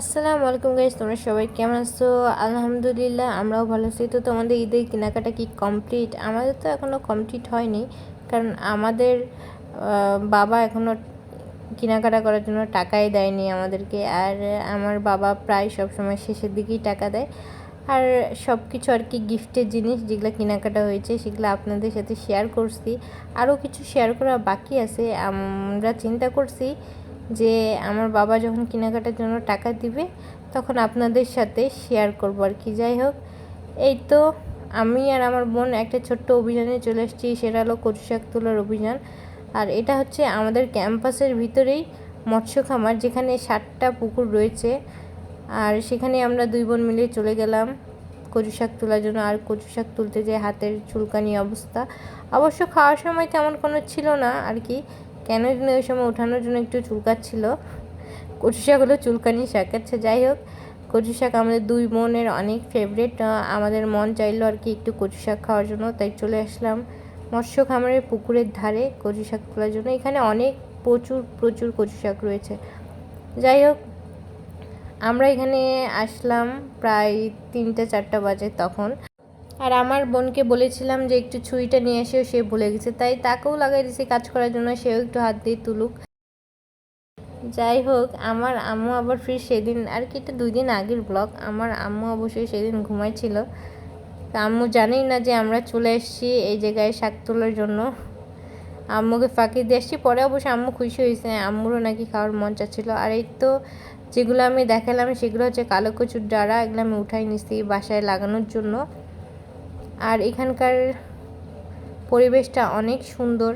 আসসালামু আলাইকুম গাইস তোমরা সবাই কেমন আছো? আলহামদুলিল্লাহ, আমরাও ভালো আছি। তো তোমাদের ঈদের কেনাকাটা কি কমপ্লিট আমাদের তো এখনও কমপ্লিট হয়নি, কারণ আমাদের বাবা এখনও কেনাকাটা করার জন্য টাকাই দেয়নি আমাদেরকে। আর আমার বাবা প্রায় সব সময় শেষের দিকেই টাকা দেয়। আর সব কিছু আর কি গিফটের জিনিস যেগুলো কেনাকাটা হয়েছে, সেগুলো আপনাদের সাথে শেয়ার করছি। আরও কিছু শেয়ার করা বাকি আছে, আমরা চিন্তা করছি যে আমার বাবা যখন কেনাকাটার জন্য টাকা দিবে, তখন আপনাদের সাথে শেয়ার করব আর কি। যাই হোক, এই তো আমি আর আমার বোন একটা ছোট্ট অভিযানে চলে এসেছি, সেটা হলো কচু শাক তোলার অভিযান। আর এটা হচ্ছে আমাদের ক্যাম্পাসের ভিতরেই মৎস্য খামার, যেখানে ষাটটা পুকুর রয়েছে। আর সেখানে আমরা দুই বোন মিলে চলে গেলাম কচু শাক তোলার জন্য। আর কচু শাক তুলতে যে হাতের চুলকানি অবস্থা, অবশ্য খাওয়ার সময় তেমন কোনো ছিল না আর কি। কেন জানি ওই সময় ওঠানোর জন্য একটু চুলকাচ্ছিল কচু শাক হলো চুলকানি শাক। আচ্ছা যাই হোক, কচু শাক আমাদের দুই বোনের অনেক ফেভারিট আমাদের মন চাইলো আর কি একটু কচু শাক খাওয়ার জন্য, তাই চলে আসলাম মৎস্য খামারের পুকুরের ধারে কচু শাক তোলার জন্য। এখানে অনেক প্রচুর প্রচুর কচু শাক রয়েছে। যাই হোক, আমরা এখানে আসলাম প্রায় তিনটে, চারটা বাজে তখন। আর আমার বোনকে বলেছিলাম যে একটু ছুরিটা নিয়ে এসেও সে ভুলে গেছে, তাই তাকেও লাগাই দিয়েছি কাজ করার জন্য, সেও একটু হাত দিয়ে তুলুক। যাই হোক, আমার আম্মু আবার ফ্রি সেদিন, আর কি এটা দুই দিন আগের ব্লগ আমার আম্মু অবশ্যই সেদিন ঘুমাইছিল। আম্মু জানেই না যে আমরা চলে এসেছি এই জায়গায় শাক তোলার জন্য। আম্মুকে ফাঁকি দিয়ে এসছি, পরে অবশ্যই আম্মু খুশি হয়েছে, আম্মুরও নাকি খাওয়ার মন চাচ্ছিলো। আর এই তো যেগুলো আমি দেখালাম, সেগুলো হচ্ছে কালো কচুর ডাড়া, এগুলো আমি উঠাই নিছি বাসায় লাগানোর জন্য। আর এখানকার পরিবেশটা অনেক সুন্দর।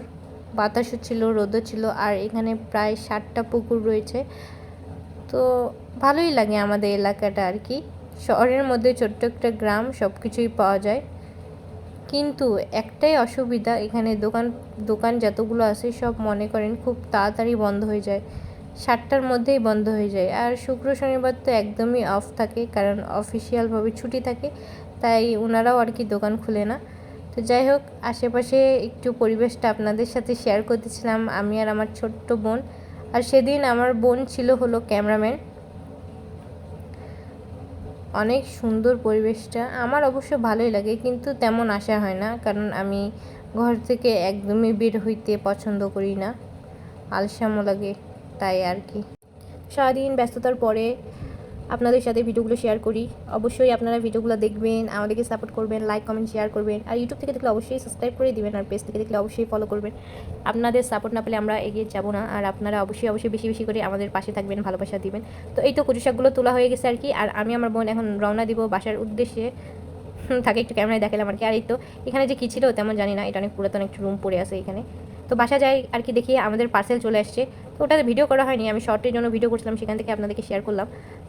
বাতাসও ছিল, রোদও ছিল, আর এখানে প্রায় ষাটটা পুকুর রয়েছে। তো ভালোই লাগে আমাদের এলাকাটা আর কি। শহরের মধ্যে ছোট্ট একটা গ্রাম সব কিছুই পাওয়া যায়। কিন্তু একটাই অসুবিধা, এখানে দোকান দোকান যতগুলো আছে সব মনে করেন খুব তাড়াতাড়ি বন্ধ হয়ে যায়। সাতটার মধ্যেই বন্ধ হয়ে যায়। আর শুক্র শনিবার তো একদমই অফ থাকে, কারণ অফিসিয়ালভাবে ছুটি থাকে। তাই ওনারাও আর কি দোকান খুলে না। তো যাই হোক, আশেপাশে একটু পরিবেশটা আপনাদের সাথে শেয়ার করতেছিলাম, আমি আর আমার ছোট্ট বোন। আর সেদিন আমার বোন ছিল হলো ক্যামেরাম্যান অনেক সুন্দর পরিবেশটা। আমার অবশ্য ভালোই লাগে, কিন্তু তেমন আশা হয় না, কারণ আমি ঘর থেকে একদমই বের হইতে পছন্দ করি না। আলসামও লাগে, তাই আর কি। সারাদিন ব্যস্ততার পরে আপনাদের সাথে ভিডিওগুলো শেয়ার করি। অবশ্যই আপনারা ভিডিওগুলো দেখবেন, আমাদেরকে সাপোর্ট করবেন লাইক কমেন্ট শেয়ার করবেন। আর ইউটিউব থেকে দেখলে অবশ্যই সাবস্ক্রাইব করে দিবেন আর পেজ থেকে দেখলে অবশ্যই ফলো করবেন। আপনাদের সাপোর্ট না পেলে আমরা এগিয়ে যাব না আর আপনারা অবশ্যই অবশ্যই বেশি বেশি করে আমাদের পাশে থাকবেন, ভালোবাসা দিবেন। তো এই তো কচু শাকগুলো তোলা হয়ে গেছে আর কি। আর আমি আমার বোন এখন রওনা দিব বাসার উদ্দেশ্যে। তাকে একটু ক্যামেরায় দেখালাম আর কি। আর এই তো এখানে যে কী ছিল তেমন জানি না, এটা অনেক পুরাতন একটু রুম পড়ে আছে এখানে। তো বাসা যাই আর কি দেখি, আমাদের পার্সেল চলে আসছে। ওটাতে ভিডিও করা হয়নি, আমি শর্টের জন্য ভিডিও করছিলাম, সেখান থেকে আপনাদেরকে শেয়ার করলাম।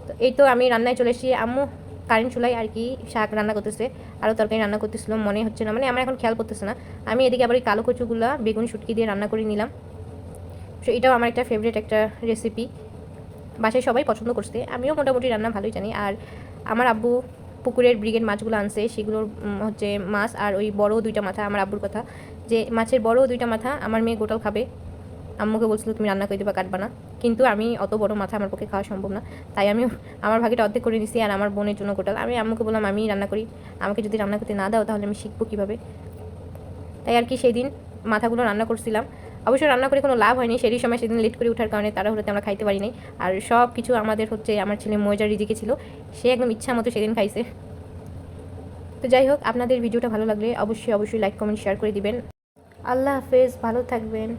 তো এই তো আমি রান্নায় চলে এসেছি, আম্মু কারেন্ট চুলাই আর কি শাক রান্না করতেছে আরও তরকারি রান্না করতেছিল, মনে হচ্ছে না মানে আমার এখন খেয়াল করতেছে না। আমি এদিকে আবার এই কালো কচুগুলা, বেগুন, শুটকি দিয়ে রান্না করে নিলাম। তো এটাও আমার একটা ফেভারিট একটা রেসিপি বাসায় সবাই পছন্দ করছে, আমিও মোটামুটি রান্না ভালোই জানি। আর আমার আব্বু পুকুরের ব্রিগেড মাছগুলো আনছে, সেগুলোর হচ্ছে মাছ আর ওই বড় দুইটা মাথা, আমার আব্বুর কথা, যে মাছের বড় দুইটা মাথা আমার মেয়ে গোটাল খাবে। আম্মুকে বলছিল, তুমি রান্না করে দেবা, কাটবা না। কিন্তু আমি অত বড় মাথা আমার পক্ষে খাওয়া সম্ভব না। তাই আমি আমার ভাগেটা অর্ধেক করে নিছি আর আমার বোনের জন্য গোটাল আমি আম্মুকে বললাম আমি রান্না করি। আমাকে যদি রান্না করতে না দাও, তাহলে আমি শিখব কীভাবে? তাই আর কি সেই দিন মাথাগুলো রান্না করছিলাম। অবশ্য রান্না করে কোনো লাভ হয়নি। সেই সময় সেদিন লেট করে ওঠার কারণে তারা হলে আমরা খাইতে পারিনি আর সব কিছু আমাদের হচ্ছে আমার ছেলে মজার রিজিকে ছিল। সে একদম ইচ্ছা মতো সেদিন খাইছে। তো যাই হোক, আপনাদের ভিডিওটা ভালো লাগলে অবশ্যই অবশ্যই লাইক কমেন্ট শেয়ার করে দিবেন। আল্লাহ হাফেজ, ভালো থাকবেন।